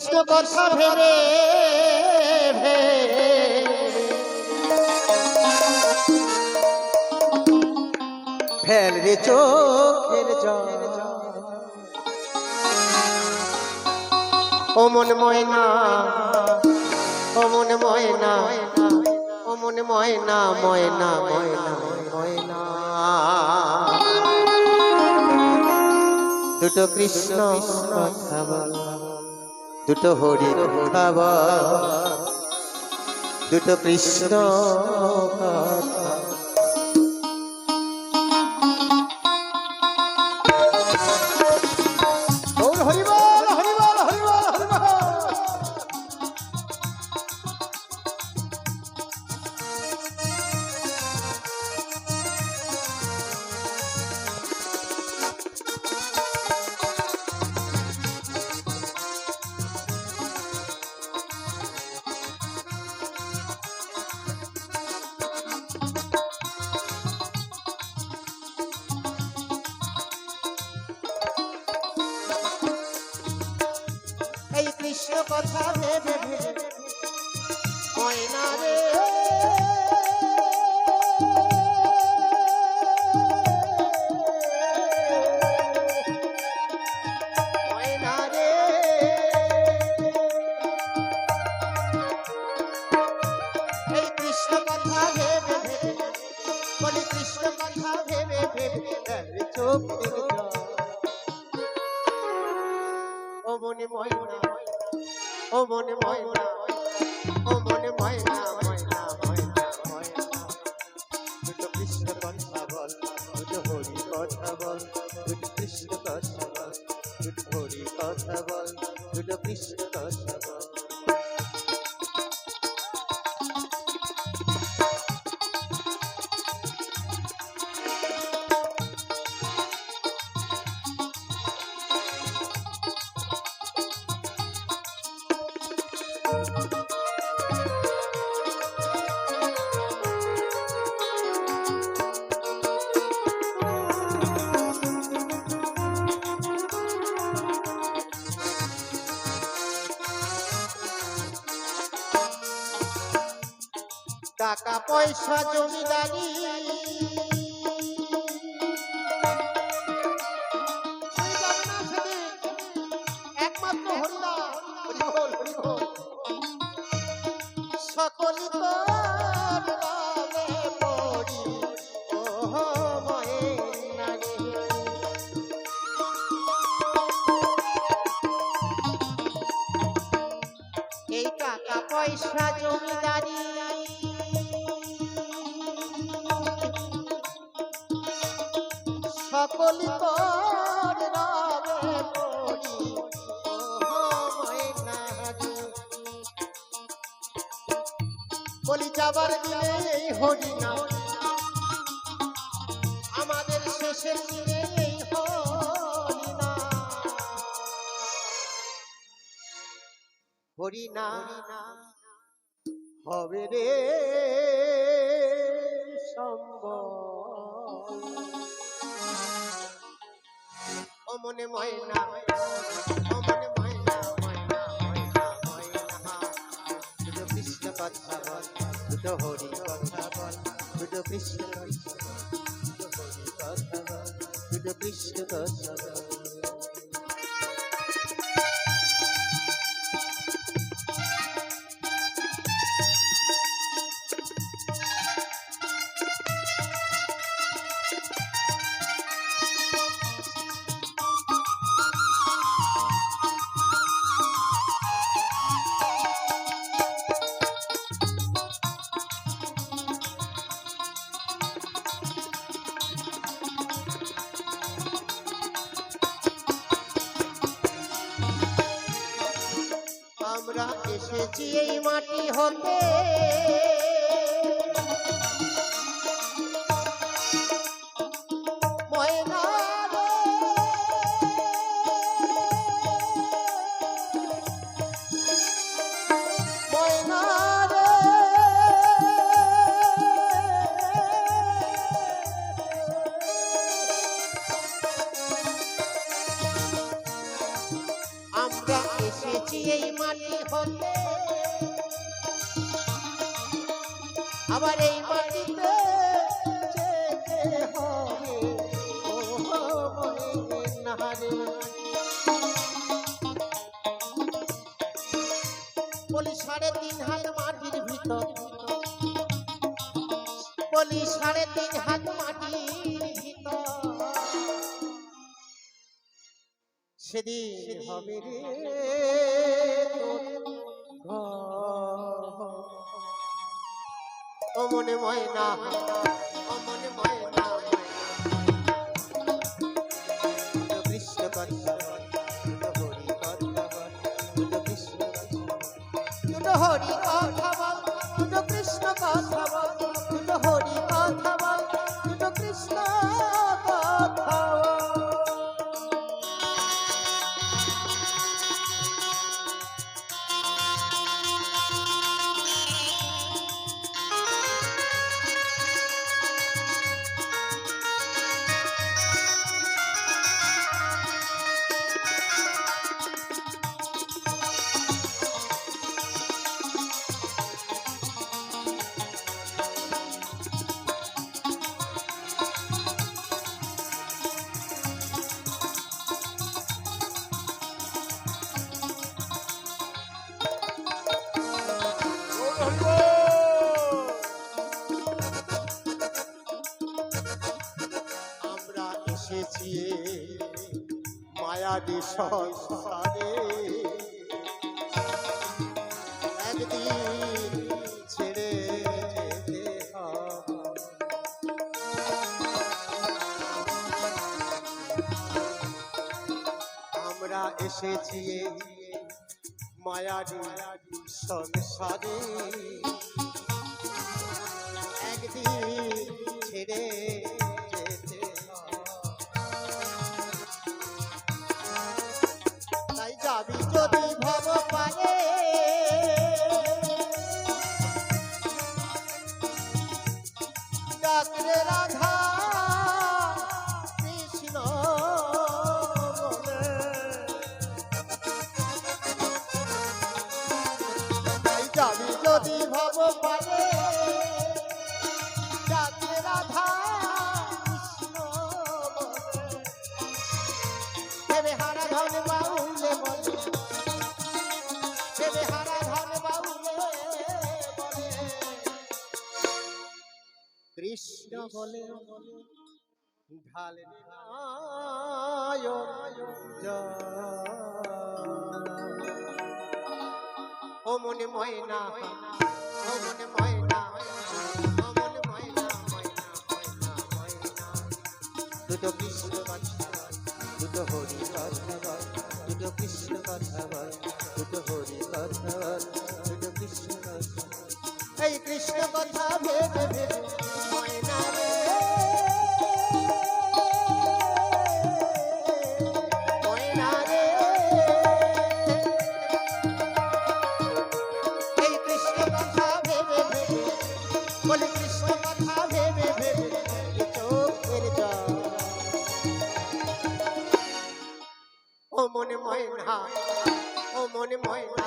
কৃষ্ণ কথা ভেবে ফেল রে চোখের জল। ও মন ময়না, ও মন ময়না, ও মন ময়না ময়না ময়না ময়না। দুটো কৃষ্ণ কথা বল। দুটো হরি বল দুটো কৃষ্ণ কথা কথা ভেবে ভেবে ও মনে ময়না ও মনে ময়না ময়না ময়না ময়না দুটো কৃষ্ণ কথা বল, দুটো হরি কথা বল, দুটো কৃষ্ণ কথা বল, দুটো হরি কথা বল, দুটো কৃষ্ণ কথা বল। পয়সা জমিদারি। একমাত্র হরিবল সকলি টাকা পয়সা জমিদারি বলি যাবার দিনে এই হরি নাম আমাদের শেষের দিনে হরি নাম হরি নাম হবে রে সম্ভব ও মনে ময়না, ও মনে ময়না ময়না ময়না ময়না। কৃষ্ণ কথা দুটো হরি কথা বল দুটো কৃষ্ণ কথা বল দুটো কৃষ্ণ কথা বল। এসেছি এই মাটি হতে। এই মাটি হতে আবার এই মাটিতে যেতে হবে। ও বলি, সাড়ে তিন হাত মাটির ভিতর। বলি, সাড়ে তিন হাত মাটির সেদিন হবে রে। ও মনে ময়না এসেছি মায়াদি সংসারে। একদিন ছেড়ে যেতে আমরা এসেছি মায়াদি সংসারে। একদিন ছেড়ে কৃষ্ণ বলে ঢালে ও মনে ময়না ও মনে ময়না ও মনে ময়না ময়না ময়না ময়না দুটো কৃষ্ণ দুটো হরি কথা দুটো কৃষ্ণ কথা দুটো হরি কথা দুটো কৃষ্ণ কথা। এই কৃষ্ণ কথা ভেবে ময়না ময়না এই কৃষ্ণ কথা কৃষ্ণ কথা ও মনে ময়না, ও মনে ময়না।